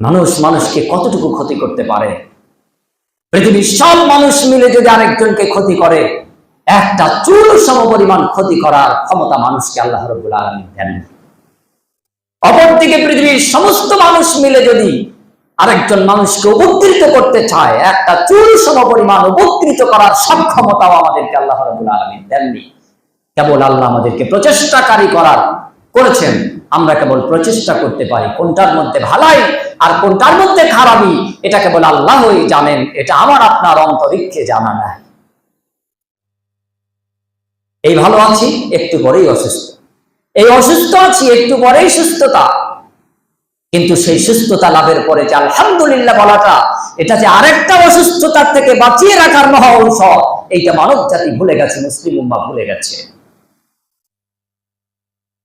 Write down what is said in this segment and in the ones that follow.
মানুষ মানুষকে কতটুকু ক্ষতি করতে পারে? পৃথিবীর সব মানুষ মিলে যদি আরেকজনকে ক্ষতি করে, একটা চুল সম পরিমাণ ক্ষতি করার ক্ষমতা মানুষকে আল্লাহ রবুল আলমী দেন অপরদিকে পৃথিবীর সমস্ত মানুষ মিলে যদি আরেকজন মানুষকে উপকৃত করতে চায়, একটা চুল সম পরিমাণ উপকৃত করার সক্ষমতাও আমাদেরকে আল্লাহ রবুল আলমী দেননি। কেবল আল্লাহ আমাদেরকে প্রচেষ্টাকারী করার করেছেন। আমরা কেবল প্রচেষ্টা করতে পারি, কোনটার মধ্যে ভালাই আর কোনটার মধ্যে খারাপই, এটা কেবল আল্লাহই জানেন, এটা আমার আপনার অন্তরিক্ষে জানা নাই। এই ভালো আছি, একটু পরেই অসুস্থ। এই অসুস্থ আছি, একটু পরেই সুস্থতা। কিন্তু সেই সুস্থতা লাভের পরে যে আলহামদুলিল্লাহ বলাটা, এটা যে আরেকটা অসুস্থতার থেকে বাঁচিয়ে রাখার মহা ঔষধ, এইটা মানব জাতি ভুলে গেছে, মুসলিম উম্মা ভুলে গেছে।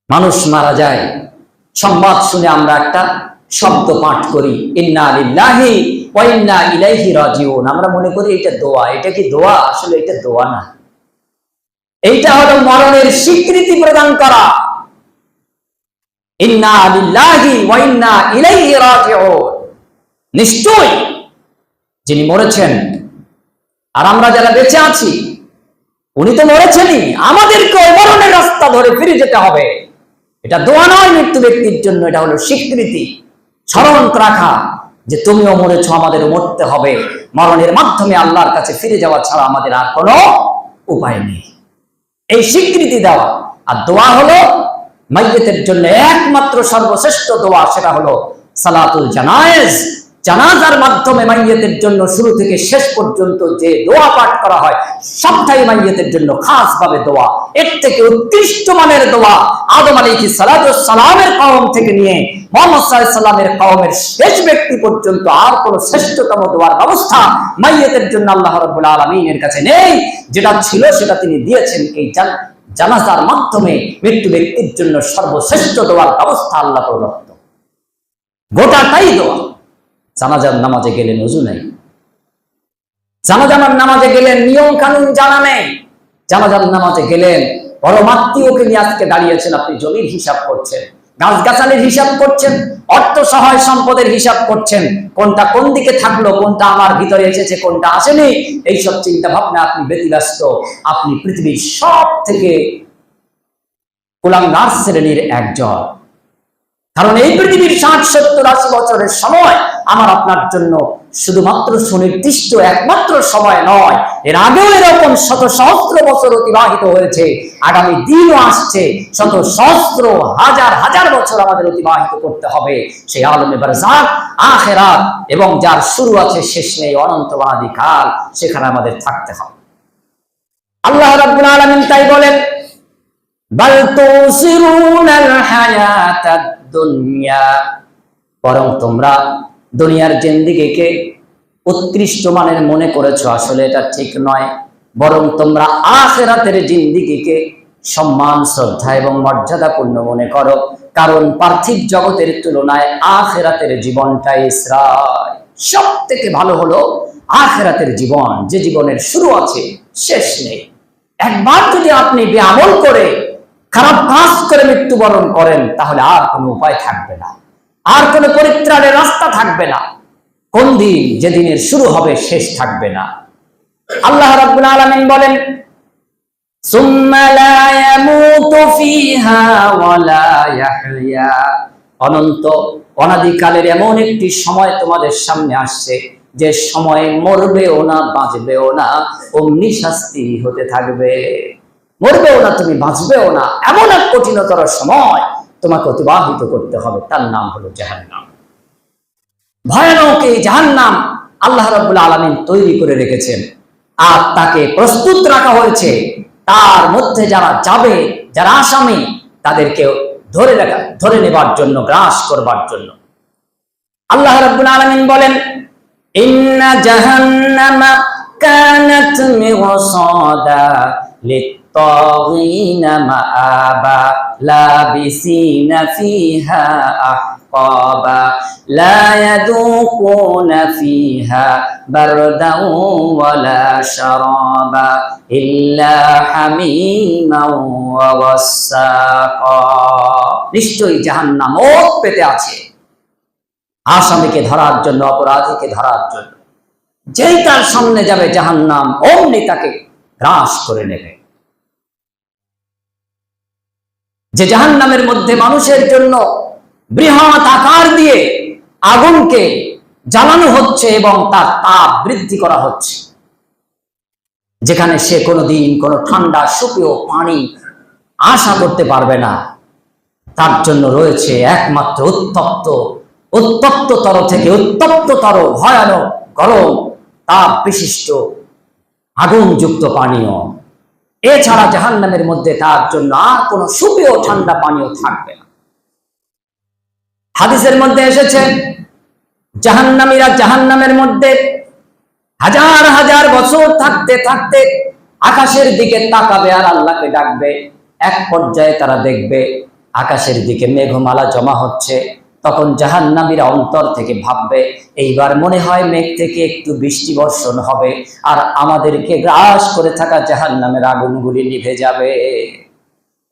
মানুষ মারা যায়। সংবাদ শুনে আমরা একটা শব্দ পাঠ করি। ইন্না লিল্লাহি ওয়া ইন্না আমরা মনে করি এটা দোয়া। এটা কি দোয়া? আসলে এটা দোয়া না। এইটা হলো মরণের স্বীকৃতি প্রদান করা। ইন্না লিল্লাহি ওয়া ইন্না ইলাইহি রাজিউন। নিশ্চয় যিনি মরেছেন। আর আমরা যারা বেঁচে আছি, উনি তো মরেছেনই। আমাদেরকে মরণের রাস্তা ধরে ফিরে যেতে হবে। এটা দোয়া নয় মৃত্যু ব্যক্তির জন্য, এটা হলো স্বীকৃতি। স্মরণ রাখা যে তুমিও মরেছ আমাদের মরতে হবে। মরণের মাধ্যমে আল্লাহর কাছে ফিরে যাওয়া ছাড়া আমাদের আর কোনো উপায় নেই। এই স্বীকৃতি দেওয়া আর দোয়া হলো মাইয়েতের জন্য একমাত্র সর্বশ্রেষ্ঠ দোয়া, সেটা হলো সালাতুল জানায়েজ। জানাজার মাধ্যমে মাইয়েতের জন্য শুরু থেকে শেষ পর্যন্ত যে দোয়া পাঠ করা হয়, সবটাই মাইয়েতের জন্য খাস ভাবে দোয়া। এর থেকে উৎকৃষ্ট মানের দোয়া আদম আলী সালামের কওম থেকে নিয়ে মোহাম্মদ সাল্লামের কওমের শেষ ব্যক্তি পর্যন্ত আর কোন শ্রেষ্ঠতম দোয়ার ব্যবস্থা মাইয়েতের জন্য আল্লাহ রব্বুল আলমিনের কাছে নেই। যেটা ছিল সেটা তিনি দিয়েছেন এই জানাজার মাধ্যমে মৃত্যু ব্যক্তির জন্য সর্বশ্রেষ্ঠ দোয়ার ব্যবস্থা আল্লাহ প্রদত্ত গোটাটাই দোয়া। জানাজার নামাজে গেলেন উজু নেই। জানাজানার নামাজে গেলেন নিয়ম কানুন জানা নেই। জানাজার নামাজে গেলেন পরমাত্মীয়কে নিয়ে আজকে দাঁড়িয়েছেন, আপনি জমির হিসাব করছেন, গাছগাছালির হিসাব করছেন, অর্থ সহায় সম্পদের হিসাব করছেন, কোনটা কোন দিকে থাকল, কোনটা আমার ভিতরে এসেছে, কোনটা আসেনি, এইসব চিন্তা ভাবনা আপনি ব্যতিব্যস্ত। আপনি পৃথিবীর সব থেকে কুলাঙ্গার শ্রেণির একজন। কারণ এই পৃথিবীর ষাট সত্তর আশি বছরের সময় আমার আপনার জন্য শুধুমাত্র সুনির্দিষ্ট একমাত্র সময় নয়। এর আগেও এরকম শত সহস্র বছর অতিবাহিত হয়েছে। আগামী দিনও আসছে। শত সহস্র হাজার হাজার বছর আমাদের অতিবাহিত করতে হবে। সেই আলমে বারজাক আখেরাত, এবং যার শুরু আছে, শেষ নেই, অনন্তবাদী কাল, সেখানে আমাদের থাকতে হবে। আল্লাহ রাব্বুল আলামিন তাই বলেন, বাল তুসিরুনাল হায়াতাদ দুনিয়া। বরং তোমরা দুনিয়ার জিন্দিগিকে উৎকৃষ্ট মানের মনে করেছ, আসলে এটা ঠিক নয়। বরং তোমরা আখেরাতের জিন্দিগিকে সম্মান, শ্রদ্ধা এবং মর্যাদাপূর্ণ মনে করো। কারণ পার্থিব জগতের তুলনায় আখেরাতের জীবনটাই শ্রায়। সব থেকে ভালো হলো আখেরাতের জীবন, যে জীবনের শুরু আছে, শেষ নেই। একবার যদি আপনি বেআমল করে খারাপ কাজ করে মৃত্যুবরণ করেন, তাহলে আর কোনো উপায় থাকবে না। আর কোনো পরিত্রাণের রাস্তা থাকবে না। কোন দিন যেদিনের শুরু হবে, শেষ থাকবে না। আল্লাহ রাব্বুল আলামিন বলেন অনন্ত, অনাদিকালের এমন একটি সময় তোমাদের সামনে আসছে, যে সময়ে মরবেও না, বাঁচবেও না, অমনি শাস্তি হতে থাকবে। মরবেও না, তুমি বাঁচবেও না। এমন এক কঠিনতর সময় তোমাকে অতিবাহিত করতে হবে। তার নাম হলো জাহান্নাম। ভয়ানক এই জাহান্নাম আল্লাহ রাব্বুল আলামিন তৈরি করে রেখেছেন। আর তাকে প্রস্তুত রাখা হয়েছে। তার মধ্যে যারা যাবে, যারা আসামি, তাদেরকে ধরে রাখা, ধরে নেবার জন্য, গ্রাস করবার জন্য। আল্লাহ রাব্বুল আলামিন বলেন, ইন্না জাহান্নামা কানাত للطاغين مآبا لابسين فيها أحقابا لا يذوقون فيها بردا ولا شرابا إلا حميما وغساقا নিশ্চয়ই জাহান্নাম ও পেতে আছে আসামিকে ধরার জন্য অপরাধীকে ধরার জন্য যেই তার সামনে যাবে জাহান্নাম অমনি তাকে গ্রাস করে নেবে যে জাহান্নামের মধ্যে মানুষের জন্য বৃহৎ আকার দিয়ে আগুনকে জ্বালানো হচ্ছে এবং তার তাপ বৃদ্ধি করা হচ্ছে। যেখানে সে কোনোদিন কোনো ঠান্ডা সুপেয় পানি আশা করতে পারবে না। তার জন্য রয়েছে একমাত্র উত্তপ্ত, উত্তপ্ততর থেকে উত্তপ্ততর ভয়ানক গরম তাপ বিশিষ্ট আগুনযুক্ত পানীয়। এছাড়া জাহান্নামের মধ্যে তার জন্য আর কোনো সুপেয় ঠান্ডা পানীয় থাকবে না। হাদিসের মধ্যে এসেছে, জাহান্নামীরা জাহান্নামের মধ্যে হাজার হাজার বছর থাকতে থাকতে আকাশের দিকে তাকাবে আর আল্লাহকে ডাকবে। এক পর্যায়ে তারা দেখবে, আকাশের দিকে মেঘমালা জমা হচ্ছে। তখন জাহান্নামীরা অন্তর থেকে ভাববে, এইবার মনে হয় মেঘ থেকে একটু বৃষ্টি বর্ষণ হবে আর আমাদেরকে গ্রাস করে থাকা জাহান্নামের আগুনগুলি নিভে যাবে।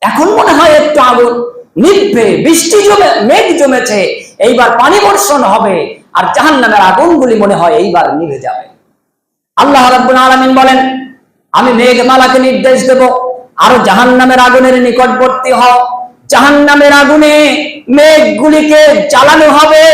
এখন মনে হয় একটু আগুন নিভবে, বৃষ্টি জমে, মেঘ জমেছে, এইবার পানি বর্ষণ হবে আর জাহান্নামের আগুনগুলি মনে হয় এইবার নিভে যাবে। আল্লাহ রাব্বুল আলামিন বলেন, আমি মেঘমালাকে নির্দেশ দেব, আরও জাহান্নামের আগুনের নিকটবর্তী হও। জাহান্নামের আগুনে মেঘগুলিকে জ্বালানো হবে,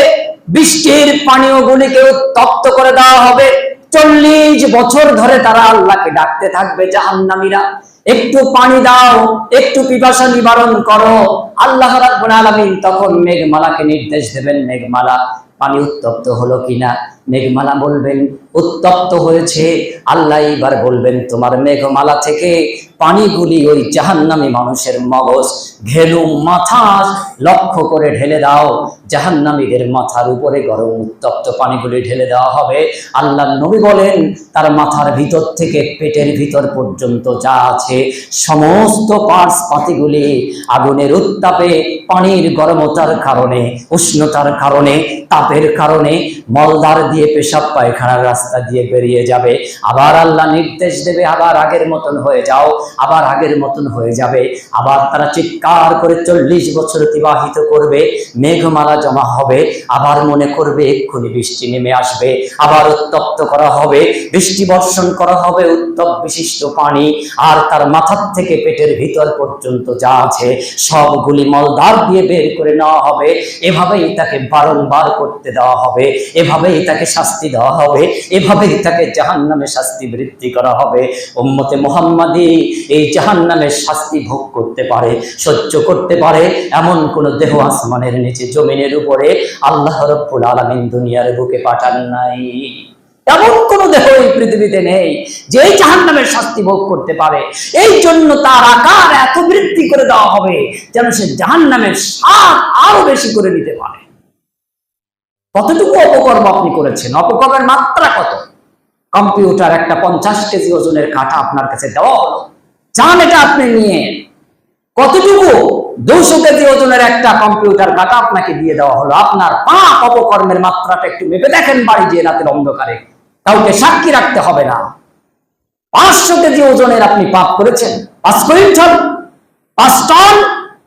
বৃষ্টির পানীয় গুলিকে উত্তপ্ত করে দেওয়া হবে। চল্লিশ বছর ধরে তারা আল্লাহকে ডাকতে থাকবে জাহান্নামীরা। একটু পানি দাও, একটু পিপাসা নিবারণ করো। আল্লাহ রাব্বুল আলামিন তখন মেঘমালাকে নির্দেশ দেবেন, মেঘমালা, পানি উত্তপ্ত হলো কিনা? মেঘমালা বলবেন, উত্তপ্ত হয়েছে। আল্লাহ এবার বলবেন, তোমার মেঘমালা থেকে পানিগুলি ওই জাহান্নামী মানুষের মগজ, ঘেলু মাথা লক্ষ্য করে ঢেলে দাও। জাহান্নামীদের মাথার উপরে গরম উত্তপ্ত পানিগুলি ঢেলে দেওয়া হবে। আল্লাহ নবী বলেন, তার মাথার ভিতর থেকে পেটের ভিতর পর্যন্ত যা আছে, সমস্ত পার্স পাতিগুলি আগুনের উত্তাপে, পানির গরমতার কারণে, উষ্ণতার কারণে, তাপের কারণে মলদার দিয়ে পেশাব পায়খানার রাস্তা দিয়ে বেরিয়ে যাবে। আবার আল্লাহ নির্দেশ দেবে, আবার আগের মতন হয়ে যাও। আবার আগের মতন হয়ে যাবে। আবার তারা চিৎকার করে চল্লিশ বছর অতিবাহিত করবে, মেঘমালা জমা হবে, আবার মনে করবে এক্ষুনি বৃষ্টি নেমে আসবে, আবার উত্তপ্ত করা হবে, বৃষ্টি বর্ষণ করা হবে উত্তপ বিশিষ্ট পানি, আর তার মাথার থেকে পেটের ভিতর পর্যন্ত যা আছে সবগুলি মলদার দিয়ে বের করে নেওয়া হবে। এভাবেই তাকে বারংবার করতে দেওয়া হবে, এভাবেই তাকে শাস্তি দেওয়া হবে, এভাবেই তাকে জাহান নামে শাস্তি বৃদ্ধি করা হবে। উম্মতে মোহাম্মদী এই জাহান নামের শাস্তি ভোগ করতে পারে, সহ্য করতে পারে। এমন কোন দেহ আসমানের নিচে, জমিনের উপরে আল্লাহ রব্বুল আলমিন দুনিয়ার বুকে পাঠান নাই। এমন কোন দেহ এই পৃথিবীতে নেই যে এই জাহান নামের শাস্তি ভোগ করতে পারে। এই জন্য তার আকার এত বৃদ্ধি করে দেওয়া হবে যেন সে জাহান নামের স্বাদ আরও বেশি করে নিতে পারে। কতটুকু অপকর্ম আপনি করেছেন? অপকর্মের মাত্রা কত? কম্পিউটার একটা পঞ্চাশ কেজি ওজনের কাটা আপনার কাছে দেওয়া হলো। চান এটা আপনি নিয়ে কতটুকু দুশো কেজি ওজনের একটা কম্পিউটার কাটা আপনাকে দিয়ে দেওয়া হলো, আপনার পাপ অপকর্মের মাত্রাটা একটু মেপে দেখেন বাড়ি যে রাতের অন্ধকারে। কাউকে সাক্ষী রাখতে হবে না। পাঁচশো কেজি ওজনের আপনি পাপ করেছেন, পাঁচ কুইন্টাল পাঁচ টন,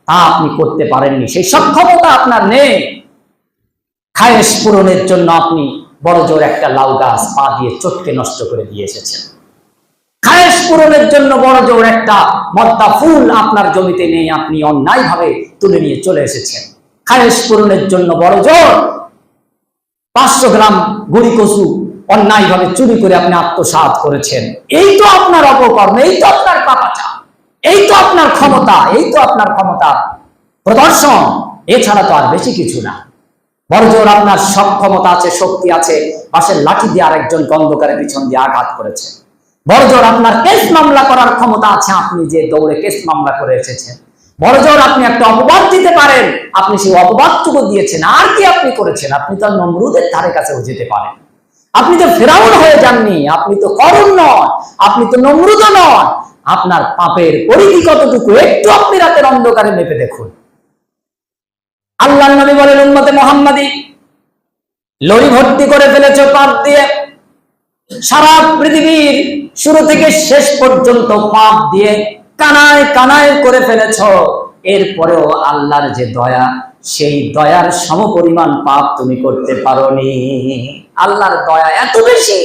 তা আপনি করতে পারেননি। সেই সক্ষমতা আপনার নেই। খায়েশ পূরণের জন্য আপনি বড় জোর একটা লাউ গাছ পা দিয়ে চটকে নষ্ট করে দিয়ে এসেছেন। পূরণের জন্য বড় জোর একটা মদ্দা ফুল আপনার জমিতে নেই আপনি অন্যায় ভাবে তুলে নিয়ে চলে এসেছেন। খায়েশ পূরণের জন্য বড় জোর। পাঁচশো গ্রাম গুড়ি কচু অন্যায় ভাবে চুরি করে আপনি আত্মসাৎ করেছেন। এই তো আপনার অপকর্ম, এই তো আপনার পাপাচা এই তো আপনার ক্ষমতা, এই তো আপনার ক্ষমতা প্রদর্শন। এছাড়া তো আর বেশি কিছু না। বড়জোর আপনার সক্ষমতা আছে, শক্তি আছে, পাশের লাঠি দিয়ে আরেকজন অন্ধকারের পিছন দিয়ে আঘাত করেছে। বড়জোর আপনার কেস মামলা করার ক্ষমতা আছে, আপনি যে দৌড়ে কেস মামলা করে এসেছেন। বড়জোর আপনি একটা অপবাদ দিতে পারেন, আপনি সেই অপবাদটুকু দিয়েছেন। আর কি আপনি করেছেন? আপনি তো নমরুদের ধারে কাছেও যেতে পারেন। আপনি তো ফেরাউন হয়ে যাননি, আপনি তো করুণ নন, আপনি তো নমরুদ নন। আপনার পাপের পরিধি কতটুকু, একটু আপনি রাতের অন্ধকারে মেপে দেখুন। আল্লাহ নবী বলেন, উম্মতে মোহাম্মদী, লড়ি ভর্তি করে ফেলেছ পাপ দিয়ে। সারা পৃথিবীর শুরু থেকে শেষ পর্যন্ত পাপ দিয়ে কানায় কানায় করে ফেলেছ। এরপরেও আল্লাহর যে দয়া, সেই দয়ার সমপরিমাণ পাপ তুমি করতে পারোনি। আল্লাহর দয়া এত বেশি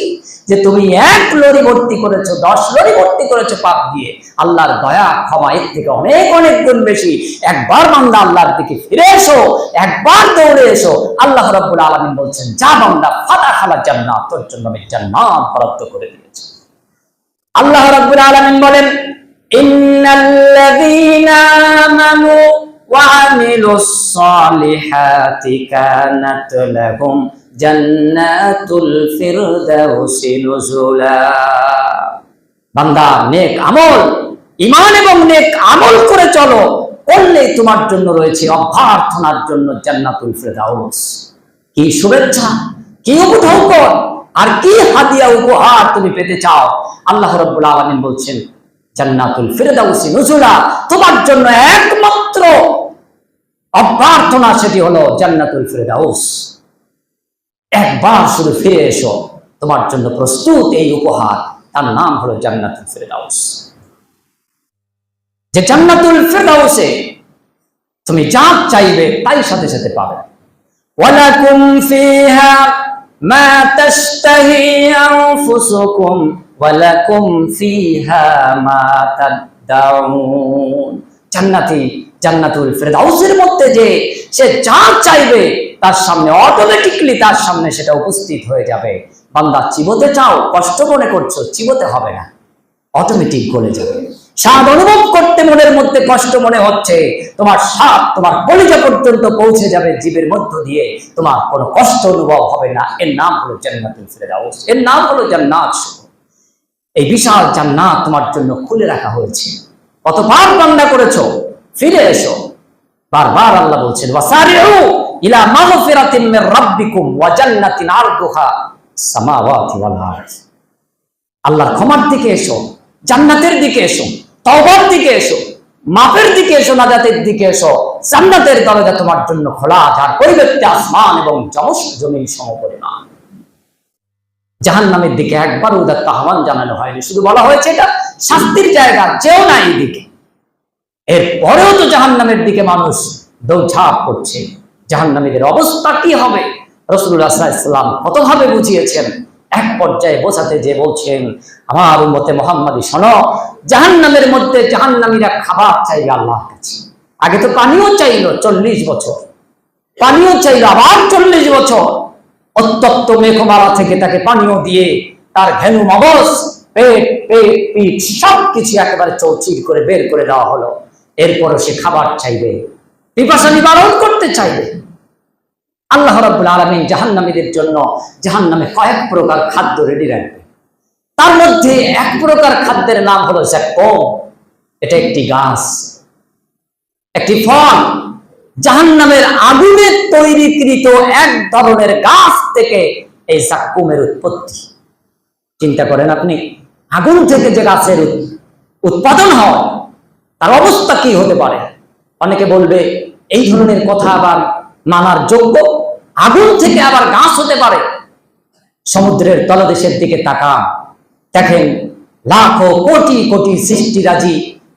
যে তুমি এক লরি ভর্তি করেছ, দশ লরি ভর্তি করেছ পাপ দিয়ে। আল্লাহর দয়া ক্ষমা এর থেকে অনেক অনেক গুণ বেশি। একবার বান্দা আল্লাহর দিকে ফিরে এসো, একবার দৌড়ে এসো। আল্লাহ রাব্বুল আলামিন বলছেন, যা বান্দা ফাতা খালা জান্নাত, তোর জন্য আমি জান্নাত বরাদ্দ করে দিয়েছি। আল্লাহ রাব্বুল আলামিন বলেন, ইন্নাল্লাযীনা আমানু ওয়া আমিলুস সালিহাতি কানাত লাহুম জান্নাতুল নেক আমল, ঈমান এবং নেক আমল করে চলো। তোমার জন্য রয়েছে অভ্যর্থনার জন্য জান্নাতুল কি শুভেচ্ছা, কি উপঢৌকন আর কি হাদিয়া উপহার তুমি পেতে চাও? আল্লাহ রাব্বুল আলামিন বলছেন, জান্নাতুল ফিরদাউসি তোমার জন্য একমাত্র অভ্যর্থনা সেটি হলো জান্নাতুল ফিরদাউস। একবার শুধু ফিরে এসো। তোমার জন্য প্রস্তুত এই উপহার। তার নাম হলো জান্নাতুল ফিরদাউস। যে জান্নাতুল ফিরদাউসে তুমি যা চাইবে তাই সাথে সাথে পাবে। ওয়ালাকুম ফিহা মা তাশতাহি আনফুসুকুম ওয়ালাকুম ফিহা মা তাদদাউন। জান্নাতি জান্নাতুল ফিরদাউসের মধ্যে যে সে যা চাইবে তার সামনে অটোমেটিকলি তার সামনে সেটা উপস্থিত হয়ে যাবে। বান্দা চিবোতে চাও, কষ্ট মনে করছ, চিবোতে হবে না। অটোমেটিক গলে যাবে। স্বাদ অনুভব করতে মনের মধ্যে কষ্ট মনে হচ্ছে, তোমার স্বাদ, তোমার কলিজা পর্যন্ত পৌঁছে যাবে জীবের মধ্য দিয়ে। তোমার কোনো কষ্ট অনুভব হবে না। এর নাম হলো জান্নাতুল ফিরদাউস। এর নাম হলো জান্নাত। এই বিশাল জান্নাত তোমার জন্য খুলে রাখা হয়েছে। কত পাপ বান্দা করেছ? ফিরে এসো। বারবার আল্লাহ বলছেন, ওয়াসারিউ ইলা মাগফিরাতিন মির রাব্বিকুম ওয়া জান্নাতিন আরদুহা সামাওয়াতি ওয়াল আরদ। আল্লাহর ক্ষমার দিকে এসো, জান্নাতের দিকে এসো, তওবার দিকে এসো, মাপের দিকে এসো, নাজাতের দিকে এসো। জান্নাতের দরজা তোমার জন্য খোলা, যার পরিবর্তে আসমান এবং জমস জমিন সমপরিমাণ। জাহান্নামের দিকে একবার উদাত্ত আহ্বান জানানো হয়নি, শুধু বলা হয়েছে এটা শাস্তির জায়গা, যেও না এই দিকে এর পরেও তো জাহান্নামের দিকে মানুষ দৌড়ঝাঁপ করছে। জাহান্নামীদের অবস্থা কি হবে? রসুল্লাহ ইসলাম কতভাবে বুঝিয়েছেন, এক পর্যায়ে বোঝাতে যে বলছেন, আমার মতে মোহাম্মদী, শোনো, জাহান্নামের মধ্যে জাহান্নামীরা খাবার চাইবে আল্লাহর কাছে। আগে তো পানিও চাইলো চল্লিশ বছর, পানিও চাইলো আবার চল্লিশ বছর। অত্যক্ত মেঘমালা থেকে তাকে পানীয় দিয়ে তার ঘেনু মগজ, পেট পেট, পিঠ সবকিছু একেবারে চৌচির করে বের করে দেওয়া হলো। এরপরও সে খাবার চাইবে, পিপাসা নিবারণ করতে চাইবে। আল্লাহ রাব্বুল আলামিন জাহান্নামীদের জন্য জাহান্নামে কয়েক প্রকার খাদ্য রেডি রাখবে। তার মধ্যে এক প্রকার খাদ্যের নাম হলো জ্যাকম এটা একটি গাছ, একটি ফল। জাহান্নামের আগুনে তৈরিকৃত এক ধরনের গাছ থেকে এই জাক্কুমের উৎপত্তি। চিন্তা করেন আপনি, আগুন থেকে যে গাছের উৎপাদন হয় তার অবস্থা কি হতে পারে? অনেকে বলবে, এই ধরনের কথা আবার মানার যোগ্য? আগুন থেকে আবার গাছ হতে পারে। সমুদ্রের তলদেশের দিকে তাকান। দেখেন, লাখো কোটি কোটি সৃষ্টিরাজি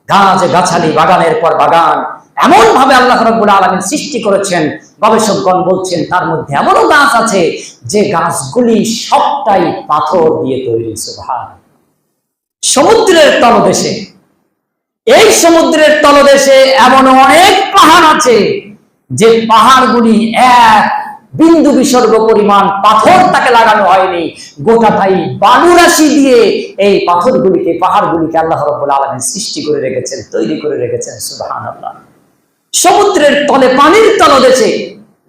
গাছ, গাছালি, বাগানের পর বাগান। এমন ভাবে আল্লাহ রব্বুল আলমিন সৃষ্টি করেছেন। গবেষকগণ বলছেন, তার মধ্যে এমনও গাছ আছে যে গাছগুলি সবটাই পাথর দিয়ে তৈরি সুবহান সমুদ্রের তলদেশে এই সমুদ্রের তলদেশে এমন অনেক পাহাড় আছে যে পাহাড়গুলি এক বিন্দু বিসর্গ পরিমাণ পাথর তাকে লাগানো হয়নি। গোটাটাই বালুরাশি দিয়ে এই পাথরগুলিকে, পাহাড়গুলিকে আল্লাহ রব্বুল আলমী সৃষ্টি করে রেখেছেন, তৈরি করে রেখেছেন, সুবহানাল্লাহ। সমুদ্রের তলে, পানির তলদেশে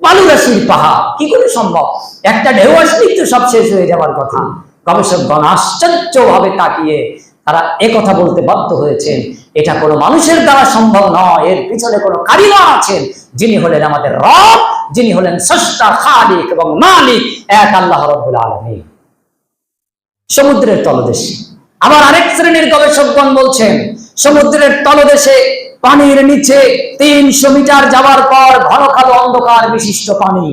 বালুরাশির পাহাড়, কি করে সম্ভব? একটা ঢেউ আসলেই তো সব শেষ হয়ে যাওয়ার কথা। গবেষকগণ আশ্চর্য ভাবে তাকিয়ে তারা কথা বলতে বাধ্য হয়েছেন, এটা কোনো মানুষের দ্বারা সম্ভব নয়, এর পিছনে কোনো কারিগর আছেন, যিনি হলেন আমাদের রব, যিনি হলেন স্রষ্টা, খালিক এবং মালিক, এক আল্লাহ রব্বুল আলমী সমুদ্রের তলদেশে। আবার আরেক শ্রেণির গবেষকগণ বলছেন, সমুদ্রের তলদেশে পানির নিচে তিনশো মিটার যাওয়ার পর ঘন কালো অন্ধকার বিশিষ্ট পানি।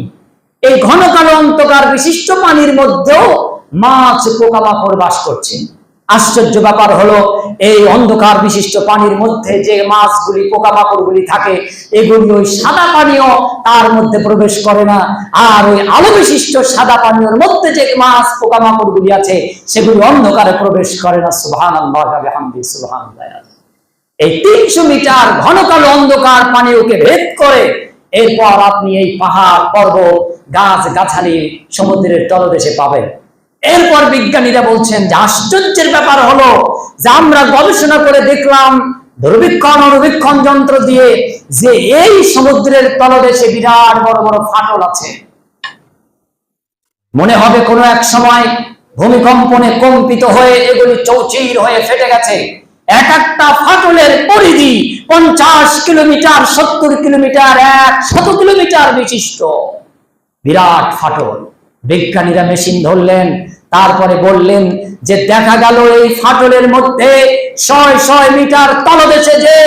এই ঘন কালো অন্ধকার বিশিষ্ট পানির মধ্যেও মাছ পোকামাকড় বাস করছে। আশ্চর্য ব্যাপার হলো, এই অন্ধকার বিশিষ্ট পানির মধ্যে যে মাছগুলি, পোকামাকড়গুলি থাকে, এগুলি ওই সাদা পানীয় তার মধ্যে প্রবেশ করে না। আর ওই আলো বিশিষ্ট সাদা পানীয়র মধ্যে যে মাছ, পোকামাকড়গুলি আছে, সেগুলি অন্ধকারে প্রবেশ করে না। আল্লাহ হামদি এই তিনশো মিটার ঘন কালো অন্ধকার পানীয়কে ভেদ করে, এরপর আপনি এই পাহাড়, পর্বত গাছ গাছালি সমুদ্রের তলদেশে পাবেন। এরপর বিজ্ঞানীরা বলছেন যে আশ্চর্যের ব্যাপার হলো যে আমরা গবেষণা করে দেখলাম দুর্বীক্ষণ অনুবীক্ষণ যন্ত্র দিয়ে যে এই সমুদ্রের তলদেশে বিরাট বড় বড় ফাটল আছে। মনে হবে কোনো এক সময় ভূমিকম্পনে কম্পিত হয়ে এগুলি চৌচির হয়ে ফেটে গেছে। এক একটা ফাটলের পরিধি পঞ্চাশ কিলোমিটার, সত্তর কিলোমিটার, এক শত কিলোমিটার বিশিষ্ট। বিরাট ফাটল। বিজ্ঞানীরা মেশিন ধরলেন তারপরে বললেন যে দেখা গেল এই ফাটলের মধ্যে ছয় ছয় মিটার তলদেশে যে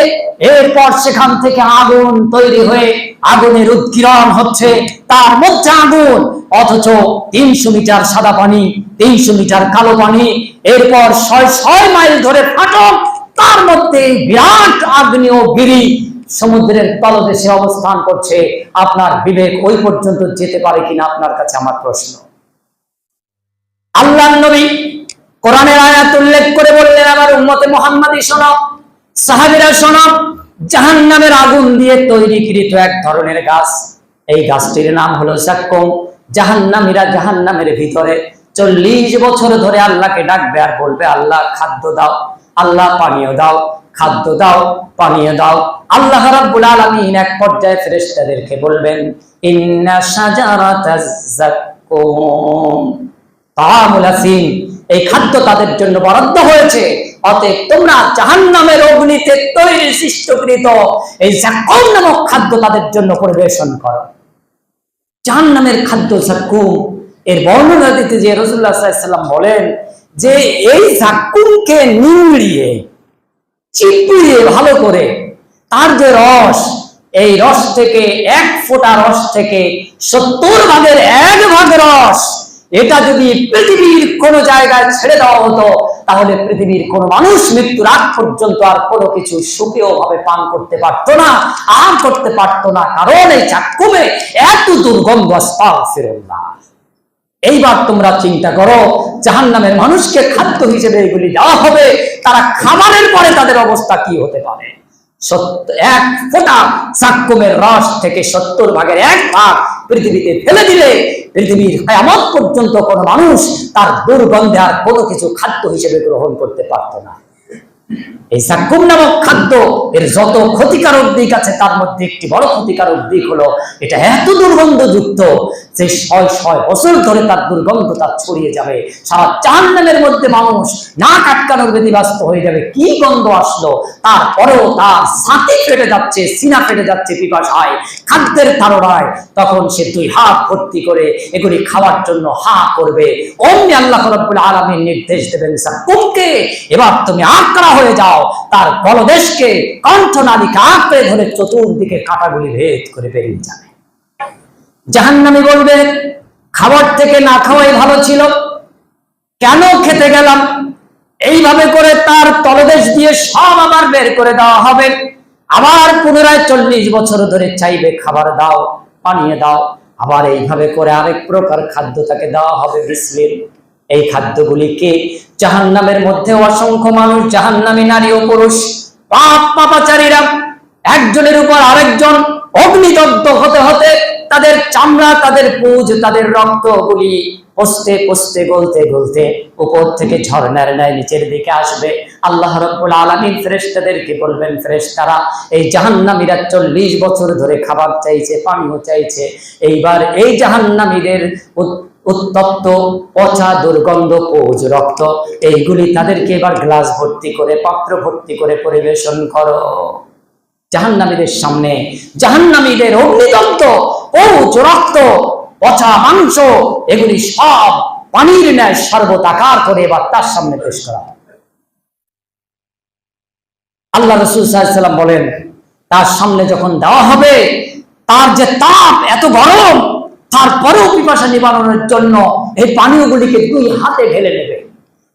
এরপর সেখান থেকে আগুন তৈরি হয়ে আগুনের উৎকিরণ হচ্ছে, তার মধ্যে আগুন, অথচ তিনশো মিটার সাদা পানি, তিনশো মিটার কালো পানি, এরপর ছয় ছয় মাইল ধরে ফাটল, তার মধ্যে বিরাট আগ্নেয় গিরি সমুদ্রের তলদেশে অবস্থান করছে। আপনার বিবেক ওই পর্যন্ত যেতে পারে কিনা আপনার কাছে আমার প্রশ্ন। আল্লাহ নবী কোরআনের আয়াত উল্লেখ করে বললেন, আমার উম্মতে মোহাম্মদী শোনো, সাহাবিরা শোনো জাহান নামের আগুন দিয়ে তৈরিকৃত এক ধরনের গাছ। এই গাছটির নাম হলো সাক্কম জাহান্নামীরা জাহান্নামের ভিতরে চল্লিশ বছর ধরে আল্লাহকে ডাকবে আর বলবে, আল্লাহ, খাদ্য দাও, আল্লাহ, পানীয় দাও, খাদ্য দাও, পানীয় দাও। আল্লাহ রাব্বুল আলামিন এক পর্যায়ে ফেরেশতাদেরকে বলবেন, ইন্না শাজারাতাজ জাক্কুম এই খাদ্য তাদের জন্য বরাদ্দ হয়েছে। অতএব তোমরা জাহান্নামের অগ্নিতে তৈরি সৃষ্টকৃত এই জাক্কুম নামক খাদ্য তাদের জন্য পরিবেশন করো। জাহান্নামের খাদ্য জাক্কুম এর বর্ণনা দিতে যে রসুল্লাহ সাল্লাম বলেন যে এই জাক্কুমকে নিংড়িয়ে চিপিয়ে ভালো করে তার যে রস, এই রস থেকে এক ফোঁটা রস থেকে সত্তর ভাগের এক ভাগ রস এটা যদি পৃথিবীর কোন জায়গায় ছেড়ে দেওয়া হতো, তাহলে পৃথিবীর কোন মানুষ মৃত্যুর আগ পর্যন্ত আর কোনো কিছু সুখেও ভাবে পান করতে পারতো না আম করতে পারতো না। কারণ এই চাক্ষুমে এত দুর্গন্ধ, আস্তাগফিরুল্লাহ। এইবার তোমরা চিন্তা করো জাহান নামের মানুষকে খাদ্য হিসেবে এগুলি দেওয়া হবে, তারা খাবারের পরে তাদের অবস্থা কি হতে পারে? সত্য, এক ফোটা সাক্কুমের রস থেকে সত্তর ভাগের এক ভাগ পৃথিবীতে ফেলে দিলে পৃথিবীর কেয়ামত পর্যন্ত কোনো মানুষ তার দুর্গন্ধে আর কোনো কিছু খাদ্য হিসেবে গ্রহণ করতে পারত না। এই সাক্কুম নামক খাদ্য, এর যত ক্ষতিকারক দিক আছে, তার মধ্যে একটি বড় ক্ষতিকারক দিক হলো, এটা এত দুর্গন্ধযুক্ত যে ছয় ছয় বছর ধরে তার দুর্গন্ধ তার ছড়িয়ে যাবে। সারা জাহান্নামের মধ্যে মানুষ না কাটকানোর ব্যতিব্যস্ত হয়ে যাবে। কি গন্ধ আসলো? তারপরেও তার সাথে ফেটে যাচ্ছে, সিনা ফেটে যাচ্ছে পিপাসায়, খাদ্যের তারণায়। তখন সে দুই হাত ভর্তি করে এগুলি খাওয়ার জন্য হা করবে। অমনি আল্লাহ রব্বুল আলমীর নির্দেশ দেবেন, সাকুমকে, এবার তুমি আঁকড়া হয়ে যাও। তার গলদেশকে কণ্ঠনালীকে আঁকড়ে ধরে চতুর্দিকে কাঁটাগুলি ভেদ করে বেরিয়ে যাবে। জাহান্নামী বলবে, খাবার থেকে না খাওয়াই ভালো ছিল। কেন খেতে গেলাম? এইভাবে করে তার তলদেশ দিয়ে সব আবার বের করে দেওয়া হবে। আবার পুনরায় চল্লিশ বছর ধরে চাইবে খাবার দাও, পানিয়ে দাও। আবার এইভাবে করে আরেক প্রকার খাদ্য তাকে দেওয়া হবে বিসলিম এই খাদ্যগুলিকে জাহান্নামের মধ্যে অসংখ্য মানুষ, জাহান্নামী নারী ও পুরুষ, পাপ পাপাচারীরা একজনের উপর আরেকজন অগ্নিদগ্ধ হতে হতে তাদের চামড়া, তাদের পুজ, তাদের রক্তগুলি পস্তে পস্তে গলতে গলতে উপর থেকে ঝর্ণার ন্যায় নিচের দিকে আসবে। আল্লাহ রব্বুল আলামিন ফেরেশতাদেরকে বলবেন, ফেরেশতারা, এই জাহান্নামীরা চল্লিশ বছর ধরে খাবার চাইছে, পানিও চাইছে। এইবার এই জাহান্নামীদের উত্তপ্ত, পচা, দুর্গন্ধ, কোজ, রক্ত, এইগুলি তাদেরকে এবার গ্লাস ভর্তি করে, পাত্র ভর্তি করে পরিবেশন করো। জাহান্নামীদের সামনে, জাহান্নামীদের অগ্নিদগ্ধ কোজ, রক্ত, পচা মাংস, এগুলি সব পানির ন্যায় সর্বতাকার করে এবার তার সামনে পেশ করা আল্লাহ রসুল সাল্লাম বলেন, তার সামনে যখন দেওয়া হবে, তার যে তাপ এত গরম তারপরেও পিপাসা নিবারণের জন্য এই পানীয়গুলিকে দুই হাতে ঢেলে নেবে।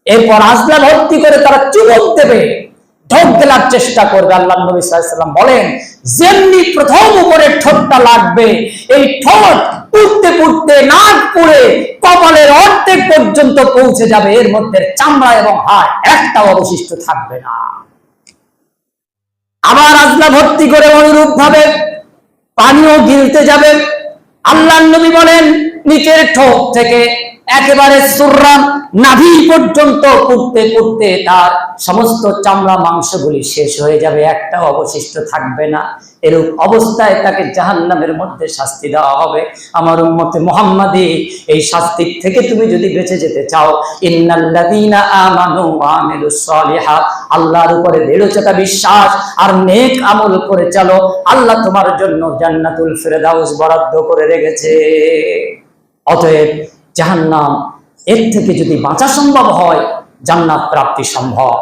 এরপর আজলা ভর্তি করে তারা চুমুক দেবে। ঠোঁট গেলার চেষ্টা করবে, আল্লাহ নবী সাল্লাম বলেন, যেমনি প্রথম উপরে ঠোঁটটা লাগবে, এই ঠোঁট পুড়তে পুড়তে নাক পুড়ে কপালের অর্ধেক পর্যন্ত পৌঁছে যাবে। এর মধ্যে চামড়া এবং হাড় একটা অবশিষ্ট থাকবে না। আবার আজলা ভর্তি করে অনুরূপ ভাবে পানিও গিলতে যাবে। আল্লাহ নবী বলেন নিচের ঠোক থেকে একেবারে সুররাম নাভি পর্যন্ত পুড়তে পুড়তে তার সমস্ত চামড়া মাংসগুলি শেষ হয়ে যাবে। একটা অবশিষ্ট থাকবে না। এরূপ অবস্থায় তাকে জাহান্নামের মধ্যে শাস্তি দেওয়া হবে। আমার উম্মতে মোহাম্মদী, এই শাস্তির থেকে তুমি যদি বেঁচে যেতে চাও, ইন্নাল্লাযীনা আমানু ওয়া আমিলুস সালিহাত, আল্লাহর উপরে দৃঢ়তা বিশ্বাস আর নেক আমল করে চলো। আল্লাহ তোমার জন্য জান্নাতুল ফিরদাউস বরাদ্দ করে রেখেছে। অতএব জাহান্নাম। এর থেকে যদি বাঁচা সম্ভব হয়, জান্নাত প্রাপ্তি সম্ভব।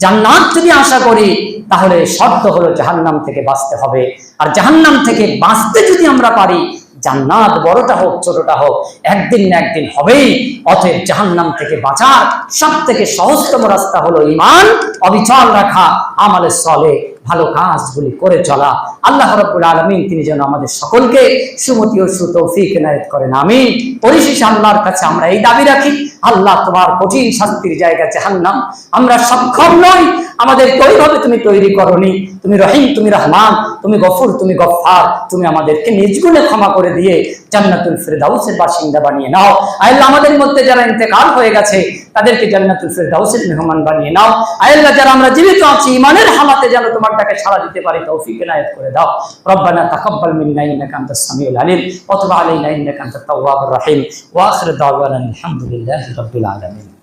জান্নাত যদি আশা করি, তাহলে শর্ত হলো জাহান্নাম থেকে বাঁচতে হবে। আর জাহান্নাম থেকে বাঁচতে যদি আমরা পারি, জান্নাত বড়টা হোক, ছোটটা হোক, একদিন না একদিন হবেই। অতএব জাহান্নাম থেকে বাঁচার সব থেকে সহজতম রাস্তা হলো ইমান অবিচল রাখা আমাদের চলে ভালো কাজগুলি করে চলা। আল্লাহ রব্বুল আলমিন তিনি যেন আমাদের সকলকে সুমতি ও সুতৌফিক নায়ত করেন। আমি পরিশেষে আল্লাহর কাছে আমরা এই দাবি রাখি আল্লাহ তোমার কঠিন শাস্তির জায়গা জাহান্নাম। আমরা সক্ষম নই। আমাদের ওইভাবে তুমি তৈরি করনি। তুমি রহিম, তুমি রহমান, তুমি গফুর, তুমি গফার তুমি আমাদেরকে নিজ গুণে ক্ষমা করে দিয়ে জান্নাতুল ফিরদাউসের বাসিন্দা বানিয়ে নাও। আল্লাহ আমাদের মধ্যে যারা ইন্তেকাল হয়ে গেছে, তাদেরকে জান্নাতুল ফিরদাউসের মেহমান বানিয়ে নাও। আল্লাহ যারা আমরা জীবিত আছি, ইমানের হালাতে যেন তোমার ডাকে সাড়া দিতে পারি, তৌফিক, এনায়েত করে দাও। রব্বানা তাকাব্বাল মিন্না ইন্নাকা আনতাস সামিউল আলিম। ওয়া তুব আলাইনা ইন্নাকা আনতাত তাওয়াবুর রহিম। ওয়া আখির দাওয়ানা আলহামদুলিল্লাহি রাব্বিল আলামিন